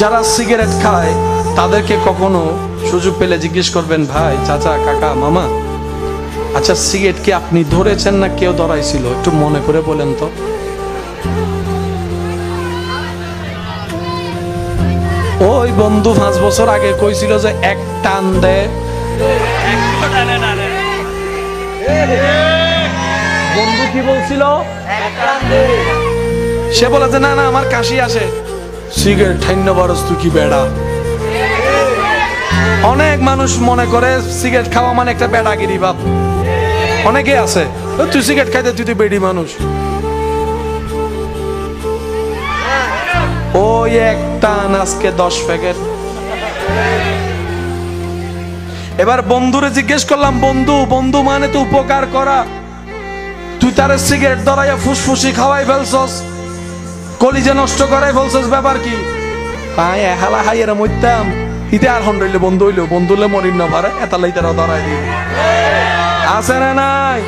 যারা সিগারেট খায় তাদেরকে কখনো সুযোগ পেলে জিজ্ঞেস করবেন ভাই চাচা কাকা মামা আচ্ছা সিগারেট কি আপনি ধরেছেন না কেউ ধরাইছিল? একটু মনে করে বলেন তো। ওই বন্ধু পাঁচ বছর আগে কইছিল যে এক টান দে। বন্ধু কি বলছিল? সে বলে যে না না আমার কাশি আসে। সিগারেট ঠাইন্য বারস তুই কি বেড়া। অনেক মানুষ মনে করে সিগারেট খাওয়া মানে একটা বেড়াগিরি, বাপ। অনেকে আছে তুই সিগারেট খাইতে, তুই তো বেডি মানুষ। ওই একটা আজকে দশ প্যাকেট। এবার বন্ধুরে জিজ্ঞেস করলাম, বন্ধু বন্ধু মানে তো উপকার করা। তুই তারে সিগারেট ধরাইয়া ফুসফুসি খাওয়াই ফেলছস। কলিজা নষ্ট করাই ফেলছস ব্যাপার কি? কাই হালা হাই, এরা মইতাম ইতে আর হন রইলে বন্ধু হইল বন্ধু হইলে মরিন না ভারে, এতালাই তারা ধরাই দিই আছে না নাই?